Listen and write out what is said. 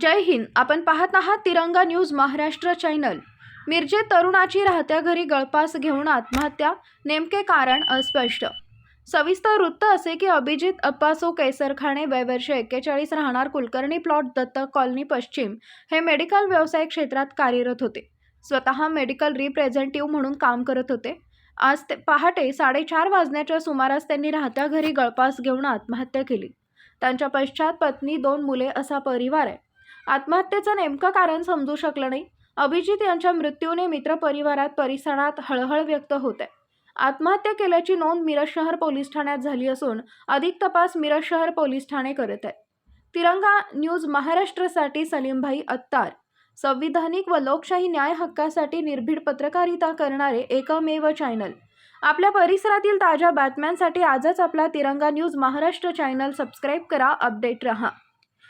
जय हिंद. आपण पाहत आहात तिरंगा न्यूज महाराष्ट्र चॅनल. मिरजे तरुणाची राहत्या घरी गळपास घेऊन आत्महत्या. नेमके कारण अस्पष्ट. सविस्तर वृत्त असे की अभिजित अप्पासो केसरखाणे वयवर्ष एक्केचाळीस राहणार कुलकर्णी प्लॉट दत्तक कॉलनी पश्चिम हे मेडिकल व्यवसाय क्षेत्रात कार्यरत होते. स्वतः मेडिकल रिप्रेझेंटेटिव्ह म्हणून काम करत होते. आज ते पहाटे साडेचार वाजण्याच्या सुमारास त्यांनी राहत्या घरी गळपास घेऊन आत्महत्या केली. त्यांच्या पश्चात पत्नी दोन मुले असा परिवार आहे. आत्महत्येचं नेमकं कारण समजू शकलं नाही. अभिजित यांच्या मृत्यूने मित्रपरिवारात परिसरात हळहळ व्यक्त होत. आहे आत्महत्या केल्याची नोंद मिरज शहर पोलीस ठाण्यात झाली असून अधिक तपास मिरज शहर पोलीस ठाणे करत आहे. तिरंगा न्यूज महाराष्ट्रासाठी सलीमभाई अत्तार. संविधानिक व लोकशाही न्याय हक्कासाठी निर्भीड पत्रकारिता करणारे एकमेव चॅनल. आपल्या परिसरातील ताज्या बातम्यांसाठी आजच आपला Tiranga news Maharashtra channel subscribe करा अपडेट रहा.